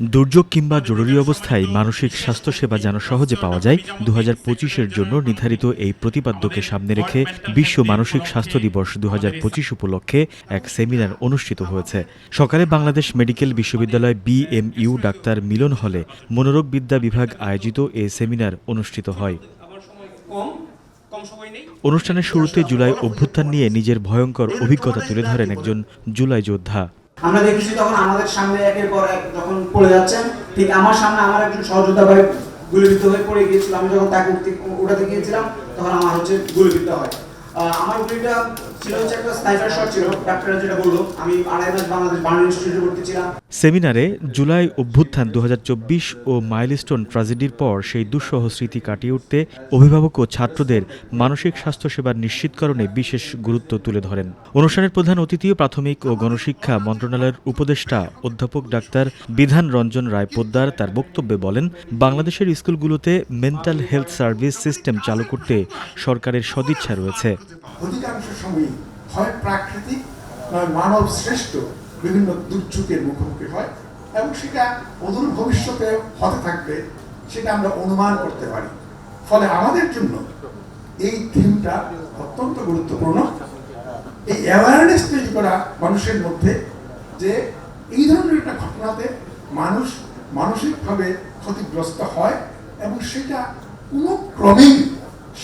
দুর্যোগ কিংবা জরুরি অবস্থায় মানসিক স্বাস্থ্যসেবা যেন সহজে পাওয়া যায় দু হাজার জন্য নির্ধারিত এই প্রতিপাদ্যকে সামনে রেখে বিশ্ব মানসিক স্বাস্থ্য দিবস দু হাজার পঁচিশ উপলক্ষে এক সেমিনার অনুষ্ঠিত হয়েছে। সকালে বাংলাদেশ মেডিকেল বিশ্ববিদ্যালয় বিএমইউ ডাক্তার মিলন হলে মনোরোগ বিদ্যা বিভাগ আয়োজিত এ সেমিনার অনুষ্ঠিত হয়। অনুষ্ঠানের শুরুতে জুলাই অভ্যুত্থান নিয়ে নিজের ভয়ঙ্কর অভিজ্ঞতা তুলে ধরেন একজন জুলাই যোদ্ধা। আমরা দেখেছি তখন আমাদের সামনে একের পর এক যখন পড়ে যাচ্ছেন, ঠিক আমার সামনে আমার একজন সহযোদ্ধা ভাই গুলিবিদ্ধ হয়ে পড়ে গিয়েছিল। আমি যখন তাকে উঠতে ওঠাতে গিয়েছিলাম, তখন আমার হচ্ছে গুলিবিদ্ধ হয়। আমার গুলিটা ছিল হচ্ছে একটা স্নাইপার শট ছিল ডাক্তাররা যেটা বলল। আমি আড়াই মাস বাংলাদেশ বাংলা ইনস্টিটিউটে ভর্তি ছিলাম সেমিনারে জুলাই অভ্যুত্থান দু হাজার চব্বিশ ও মাইলস্টোন ট্রাজেডির পর সেই দুঃসহ স্মৃতি কাটিয়ে উঠতে অভিভাবক ও ছাত্রদের মানসিক স্বাস্থ্যসেবার নিশ্চিতকরণে বিশেষ গুরুত্ব তুলে ধরেন। অনুষ্ঠানের প্রধান অতিথি প্রাথমিক ও গণশিক্ষা মন্ত্রণালয়ের উপদেষ্টা অধ্যাপক ডাক্তার বিধান রঞ্জন রায় পোদ্দার তার বক্তব্যে বলেন, বাংলাদেশের স্কুলগুলোতে মেন্টাল হেলথ সার্ভিস সিস্টেম চালু করতে সরকারের সদিচ্ছা রয়েছে। অধিকাংশ সময় হয় প্রাকৃতিক, নয় মানব শ্রেষ্ঠ বিভিন্ন দুর্যোগের মুখোমুখি হয় এবং সেটা অদূর ভবিষ্যতে হতে থাকবে, সেটা আমরা অনুমান করতে পারি। ফলে আমাদের জন্য এই থিমটা অত্যন্ত গুরুত্বপূর্ণ। এই অ্যাওয়ারনেস তৈরি করা মানুষের মধ্যে যে এই ধরনের একটা ঘটনাতে মানুষ মানসিকভাবে ক্ষতিগ্রস্ত হয় এবং সেটা কোনো ক্রমেই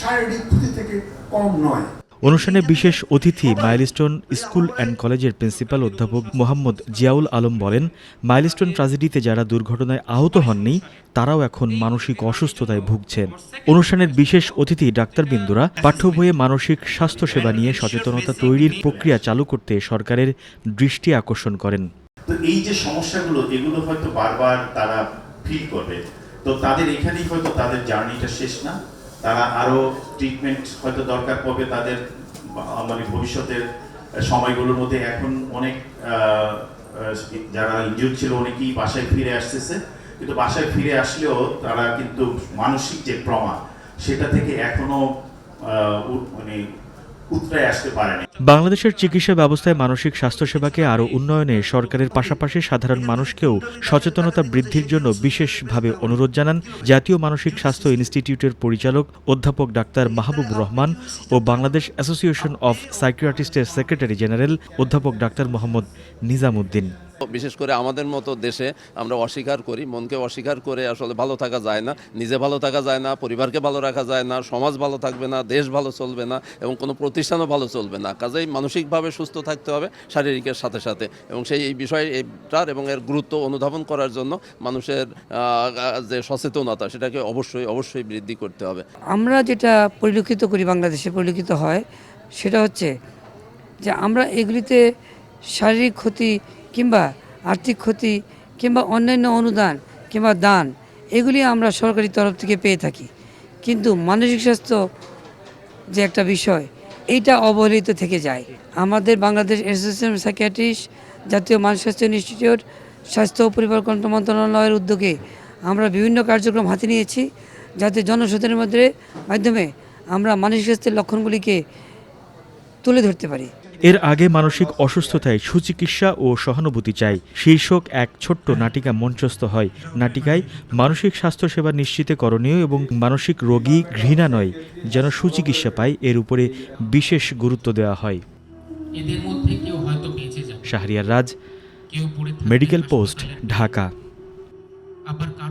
শারীরিক ক্ষতি থেকে কম নয়। অনুষ্ঠানে বিশেষ অতিথি মাইলস্টোন স্কুল অ্যান্ড কলেজের প্রিন্সিপাল অধ্যাপক মোহাম্মদ জিয়াউল আলম বলেন মাইলস্টোন ট্রাজেডিতে যারা দুর্ঘটনায় আহত হননি তারাও এখন মানসিক অসুস্থতায় ভুগছেন। অনুষ্ঠানের বিশেষ অতিথি ডাক্তারবৃন্দুরা পাঠ্য বইয়ে মানসিক স্বাস্থ্যসেবা নিয়ে সচেতনতা তৈরির প্রক্রিয়া চালু করতে সরকারের দৃষ্টি আকর্ষণ করেন। তো এই যে সমস্যাগুলো এগুলো হয়তো বারবার তারা ফিল করবে। তো তাদের এখানেই হয়তো তাদের জার্নিটা শেষ না? তারা আরও ট্রিটমেন্ট হয়তো দরকার পড়বে তাদের মানে ভবিষ্যতের সময়গুলোর মধ্যে। এখন অনেক যারা ইনজুর ছিল অনেকেই বাসায় ফিরে আসতেছে। কিন্তু বাসায় ফিরে আসলেও তারা কিন্তু মানসিক যে ট্রমা সেটা থেকে এখনও মানে বাংলাদেশের চিকিৎসা ব্যবস্থায় মানসিক স্বাস্থ্যসেবাকে আরও উন্নয়নে সরকারের পাশাপাশি সাধারণ মানুষকেও সচেতনতা বৃদ্ধির জন্য বিশেষভাবে অনুরোধ জানান জাতীয় মানসিক স্বাস্থ্য ইনস্টিটিউটের পরিচালক অধ্যাপক ডাক্তার মাহবুব রহমান ও বাংলাদেশ অ্যাসোসিয়েশন অফ সাইকিয়াট্রিস্টের সেক্রেটারি জেনারেল অধ্যাপক ডাক্তার মোহাম্মদ নিজামুদ্দিন। বিশেষ করে আমাদের মতো দেশে আমরা অস্বীকার করি, মনকে অস্বীকার করে আসলে ভালো থাকা যায় না, নিজে ভালো থাকা যায় না, পরিবারকে ভালো রাখা যায় না, সমাজ ভালো থাকবে না, দেশ ভালো চলবে না এবং কোনো প্রতিষ্ঠানও ভালো চলবে না। কাজেই মানসিকভাবে সুস্থ থাকতে হবে শারীরিকের সাথে সাথে এবং সেই এই বিষয়ে এইটার এবং এর গুরুত্ব অনুধাবন করার জন্য মানুষের যে সচেতনতা সেটাকে অবশ্যই অবশ্যই বৃদ্ধি করতে হবে। আমরা যেটা পরিলক্ষিত করি বাংলাদেশে পরিলক্ষিত হয় সেটা হচ্ছে যে আমরা এগুলিতে শারীরিক ক্ষতি কিংবা আর্থিক ক্ষতি, কিংবা অন্যান্য অনুদান, কিংবা দান, এগুলি আমরা সরকারি তরফ থেকে পেয়ে থাকি। কিন্তু মানসিক স্বাস্থ্য যে একটা বিষয় এইটা অবহেলিত থেকে যায়। আমাদের বাংলাদেশ অ্যাসোসিয়েশন সাইকিয়াট্রিস্ট, জাতীয় মানসিক স্বাস্থ্য ইনস্টিটিউট, স্বাস্থ্য ও পরিবার কল্যাণ মন্ত্রণালয়ের উদ্যোগে আমরা বিভিন্ন কার্যক্রম হাতে নিয়েছি, যাতে জনসাধারণের মধ্যে মাধ্যমে আমরা মানসিক স্বাস্থ্যের লক্ষণগুলিকে তুলে ধরতে পারি। এর আগে মানসিক অসুস্থতায় সুচিকিৎসা ও সহানুভূতি চাই। শীর্ষক এক ছোট্ট নাটিকা মঞ্চস্থ হয়। নাটিকায় মানসিক স্বাস্থ্যসেবা নিশ্চিত করণীয় এবং মানসিক রোগী ঘৃণা নয় যেন সুচিকিৎসা পায় এর উপরে বিশেষ গুরুত্ব দেওয়া হয়। এদের মধ্যে কেউ হয়তো বেঁচে যাবে। Shahriar Raj medical post Dhaka. আবার